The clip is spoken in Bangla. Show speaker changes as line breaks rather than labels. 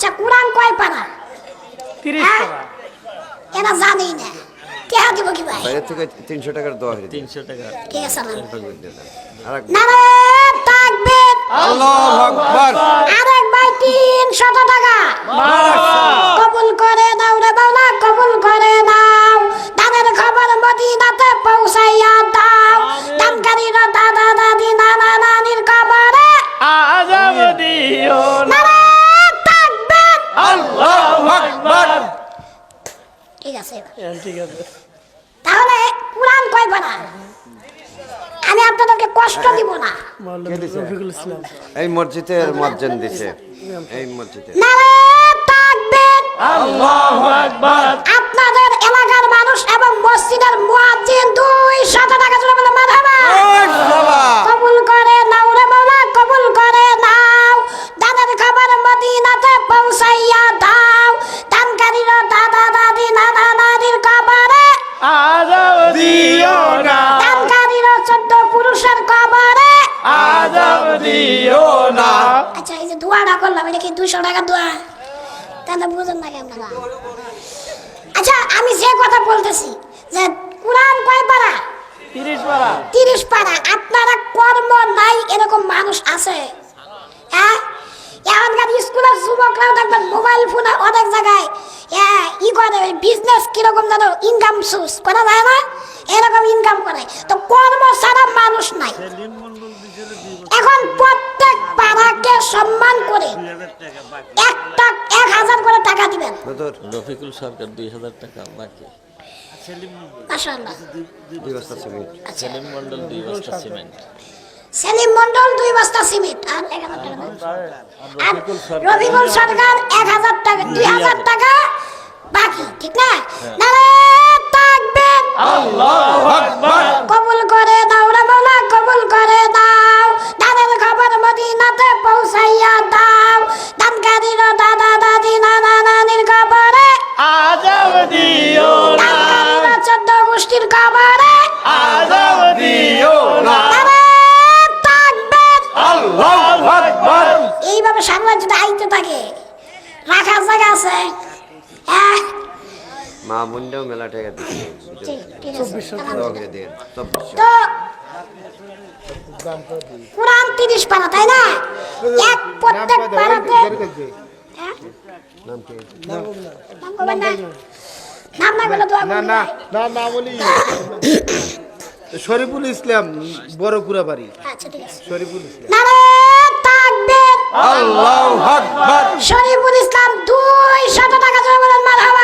আচ্ছা কোরআন কয় পারা? হ্যাঁ?
টাকা
এরা জানি না। টেহা দিব কি ভাই?
বাইরে থেকে তিনশো টাকার দোয়া দিন।
তিনশো টাকা।
কে সালাম না নারে তাকবীর।
আল্লাহু আকবার।
আরেক ভাই 300 টাকা। কবুল ঠিক আছে। এবার।
হ্যাঁ,
তাহলে কোরআন পারা আমি আপনাদেরকে কষ্ট দিব না।
রফিকুল ইসলাম।
এই মসজিদের মজ্জেন দিছে। এই মসজিদে
আল্লাহু আকবার।
আপনাদের এলাকার মানুষ এবং মসজিদের মুয়াজ্জিন দুই শত টাকা জুড়ে বলে মারহাবা কবুল করে নাও রে মাওলা কবুল করে নাও। দাদার খবর মদিনাতে পৌঁছাইয়া দাও।
দিও না।
আচ্ছা এই যে দোয়াটা করলাম এটা কি দুশো টাকা দোয়া তাহলে বুঝেন না কেন আচ্ছা আমি যে কথা বলতেছি যে কোরআন কয় পারা?
তিরিশ পারা।
তিরিশ পারা। আপনারা কর্ম নাই এরকম মানুষ আছে? হ্যাঁ? এখনকার স্কুলের যুবকরাও দেখবেন মোবাইল ফোনে অনেক জায়গায় হ্যাঁ ই করে বিজনেস কীরকম জানো ইনকাম সোর্স করা যায় না? এরকম ইনকাম করে। তো কর্ম ছাড়া মানুষ নাই। এখন প্রত্যেক পাড়াকে সম্মান করে একটা এক হাজার করে টাকা দিবেন।
রফিকুল সরকার দুই হাজার টাকা বাকি।
আচ্ছা।
সেলিম মন্ডল দুই বস্তা সিমেন্ট।
সেলিম মন্ডল দুই বস্তা সিমেন্ট আর এক হাজার টাকা দেন। আর রবিকুল সরকার এক হাজার টাকা দুই হাজার টাকা বাকি ঠিক না? খবরে
আজাব দিও না আল্লাহু আকবার।
এইভাবে সামনে যদি আইতে থাকে রাখার জায়গা আছে। হ্যাঁ?
মা মুন্ডেও মেলা টাকা দিচ্ছে।
তো কোরআন তিরিশ পারা তাই না? এক প্রত্যেক পারাতে হ্যাঁ? নাম করবেন না? নাম না করলে দোয়া
না না
না।
না না বলি। শরীফুল ইসলাম বড় কুড়াবাড়ি।
আচ্ছা ঠিক আছে।
শরীফুল ইসলাম।
আল্লাহু আকবার।
শরীফুল ইসলাম দুই শত টাকা জমা বলেন মারহাবা।